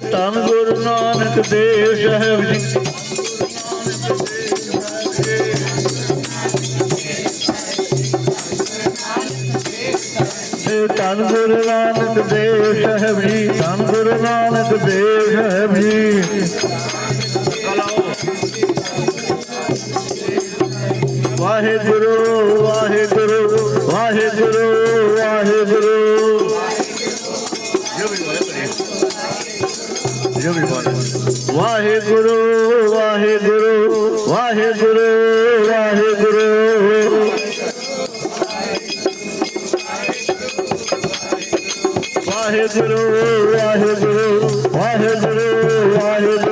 ਧੰਨ ਗੁਰੂ ਨਾਨਕ ਦੇਵ ਸਾਹਿਬ ਜੀ ਧੰਨ ਗੁਰੂ ਨਾਨਕ ਦੇਵ ਸਾਹਿਬ ਜੀ, ਧੰਨ Guru Nanak Dev Sahib ji. Waheguru Waheguru Waheguru. everybody. Waheguru, Waheguru, Waheguru, Waheguru. Waheguru, Waheguru, Waheguru, Waheguru.